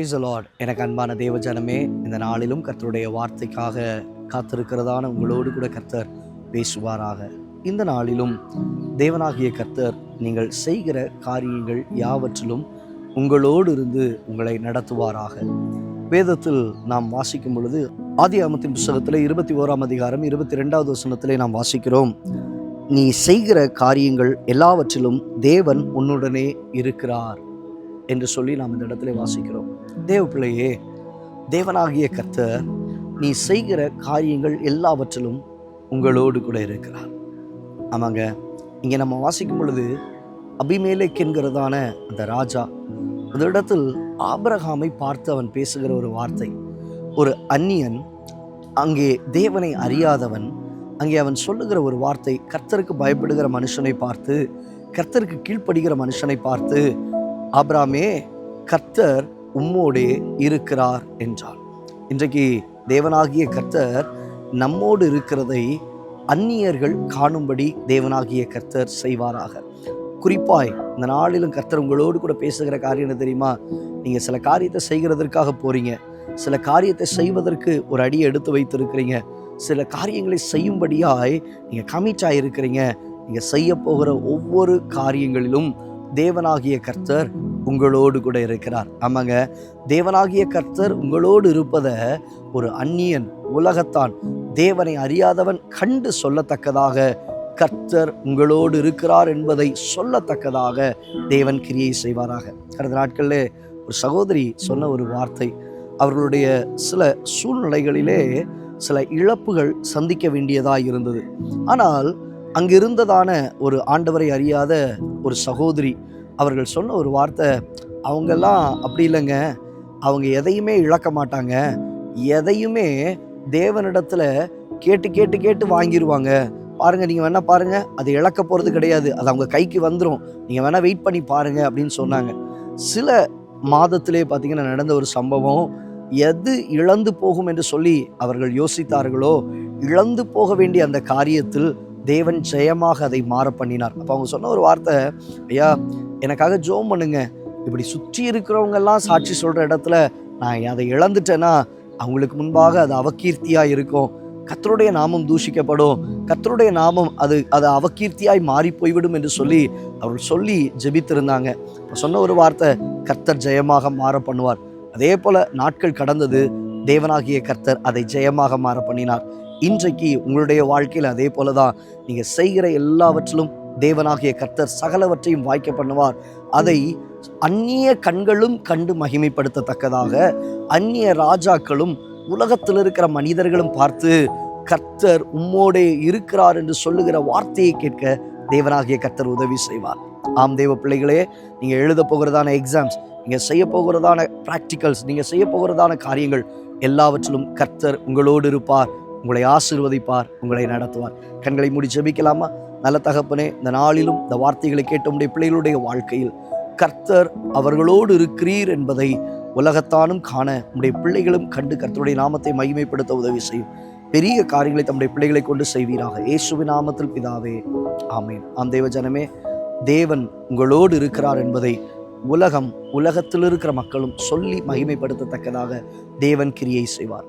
Price Lord எனக்கு அன்பான தேவஜனமே இந்த நாளிலும் கர்த்தருடைய வார்த்தைக்காக காத்திருக்கிறதான உங்களோடு கூட கர்த்தர் பேசுவாராக. இந்த நாளிலும் தேவனாகிய கர்த்தர் நீங்கள் செய்கிற காரியங்கள் யாவற்றிலும் உங்களோடு இருந்து உங்களை நடத்துவாராக. வேதத்தில் நாம் வாசிக்கும் பொழுது ஆதி ஆமத்தின் புஸ்தகத்தில் இருபத்தி ஓராம் அதிகாரம் இருபத்தி ரெண்டாவது வசனத்திலே நாம் வாசிக்கிறோம். நீ செய்கிற காரியங்கள் எல்லாவற்றிலும் தேவன் உன்னுடனே இருக்கிறார். என்று சொல்லி நாம் இந்த இடத்துல வாசிக்கிறோம். தேவ பிள்ளையே தேவனாகிய கர்த்தர் நீ செய்கிற காரியங்கள் எல்லாவற்றிலும் உங்களோடு கூட இருக்கிறார். ஆமாங்க இங்கே நம்ம வாசிக்கும் பொழுது அபிமேலேக் என்கிறதான அந்த ராஜா அந்த இடத்தில் ஆபரகாமை பார்த்து அவன் பேசுகிற ஒரு வார்த்தை. ஒரு அந்நியன் அங்கே தேவனை அறியாதவன் அங்கே அவன் சொல்லுகிற ஒரு வார்த்தை கர்த்தருக்கு பயப்படுகிற மனுஷனை பார்த்து கர்த்தருக்கு கீழ்ப்படுகிற மனுஷனை பார்த்து ஆப்ராமே கர்த்தர் உம்மோடே இருக்கிறார் என்றார். இன்றைக்கு தேவனாகிய கர்த்தர் நம்மோடு இருக்கிறதை அந்நியர்கள் காணும்படி தேவனாகிய கர்த்தர் செய்வாராக. குறிப்பாய் இந்த நாளிலும் கர்த்தர் உங்களோடு கூட பேசுகிற காரியம் என்ன தெரியுமா? நீங்கள் சில காரியத்தை செய்கிறதற்காக போகிறீங்க சில காரியத்தை செய்வதற்கு ஒரு அடியை எடுத்து வைத்திருக்கிறீங்க. சில காரியங்களை செய்யும்படியாய் நீங்கள் கமிட்டாக இருக்கிறீங்க நீங்கள் செய்ய போகிற ஒவ்வொரு காரியங்களிலும் தேவனாகிய கர்த்தர் உங்களோடு கூட இருக்கிறார். ஆமாங்க தேவனாகிய கர்த்தர் உங்களோடு இருப்பதை ஒரு அந்நியன் உலகத்தான் தேவனை அறியாதவன் கண்டு சொல்லத்தக்கதாக கர்த்தர் உங்களோடு இருக்கிறார் என்பதை சொல்லத்தக்கதாக தேவன் கிரியை செய்வாராக. கடந்த நாட்களில் ஒரு சகோதரி சொன்ன ஒரு வார்த்தை அவர்களுடைய சில சூழ்நிலைகளிலே சில இழப்புகள் சந்திக்க வேண்டியதாக இருந்தது. ஆனால் அங்கு இருந்ததான ஒரு ஆண்டவரை அறியாத ஒரு சகோதரி. அவர்கள் சொன்ன ஒரு வார்த்தை அவங்கெல்லாம் அப்படி இல்லைங்க. அவங்க எதையுமே இழக்க மாட்டாங்க. எதையுமே தேவனிடத்தில் கேட்டு கேட்டு கேட்டு வாங்கிடுவாங்க பாருங்கள் நீங்கள் வேணால் பாருங்கள் அது இழக்க போகிறது கிடையாது. அது அவங்க கைக்கு வந்துடும் நீங்கள் வேணால் வெயிட் பண்ணி பாருங்கள் அப்படின்னு சொன்னாங்க. சில மாதத்திலே பார்த்தீங்கன்னா நடந்த ஒரு சம்பவம் எது இழந்து போகும் என்று சொல்லி அவர்கள் யோசித்தார்களோ? இழந்து போக வேண்டிய அந்த காரியத்தில் தேவன் ஜெயமாக அதை மாற பண்ணினார். அப்போ அவங்க சொன்ன ஒரு வார்த்தை ஐயா எனக்காக ஜோம் பண்ணுங்க. இப்படி சுற்றி இருக்கிறவங்கெல்லாம் சாட்சி சொல்கிற இடத்துல நான் அதை இழந்துட்டேன்னா அவங்களுக்கு முன்பாக அது அவக்கீர்த்தியாக இருக்கும். கத்தருடைய நாமம் தூஷிக்கப்படும். கத்தருடைய நாமம் அது அது அவகீர்த்தியாய் மாறி போய்விடும் என்று சொல்லி அவர்கள் சொல்லி ஜெபித்திருந்தாங்க. சொன்ன ஒரு வார்த்தை கர்த்தர் ஜெயமாக மாற பண்ணுவார். அதே போல நாட்கள் கடந்தது தேவனாகிய கர்த்தர் அதை ஜெயமாக மாற பண்ணினார். இன்றைக்கு உங்களுடைய வாழ்க்கையில் அதே போல தான் நீங்கள் செய்கிற எல்லாவற்றிலும் தேவனாகிய கர்த்தர் சகலவற்றையும் வாய்க்க பண்ணுவார். அதை அந்நிய கண்களும் கண்டு மகிமைப்படுத்தத்தக்கதாக அந்நிய ராஜாக்களும் உலகத்தில் இருக்கிற மனிதர்களும் பார்த்து கர்த்தர் உம்மோடே இருக்கிறார் என்று சொல்லுகிற வார்த்தையை கேட்க தேவனாகிய கர்த்தர் உதவி செய்வார். ஆம் தேவ பிள்ளைகளே நீங்கள் எழுத போகிறதான எக்ஸாம்ஸ் நீங்கள் செய்ய போகிறதான ப்ராக்டிக்கல்ஸ் நீங்கள் செய்ய போகிறதான காரியங்கள் எல்லாவற்றிலும் கர்த்தர் உங்களோடு இருப்பார். உங்களை ஆசிர்வதிப்பார் உங்களை நடத்துவார். கண்களை மூடி ஜெபிக்கலாமா? நல்ல தகப்பனே இந்த நாளிலும் இந்த வார்த்தைகளை கேட்ட உடைய பிள்ளைகளுடைய வாழ்க்கையில் கர்த்தர் அவர்களோடு இருக்கிறீர் என்பதை உலகத்தானும் காண உடைய பிள்ளைகளும் கண்டு கர்த்தருடைய நாமத்தை மகிமைப்படுத்த உதவி செய்யும். பெரிய காரியங்களை தம்முடைய பிள்ளைகளை கொண்டு செய்வீராக. இயேசுவின் நாமத்தில் பிதாவே ஆமேன். ஆம் தேவ ஜனமே தேவன் உங்களோடு இருக்கிறார் என்பதை உலகம் உலகத்தில் இருக்கிற மக்களும் சொல்லி மகிமைப்படுத்தத்தக்கதாக தேவன் கிரியை செய்வார்.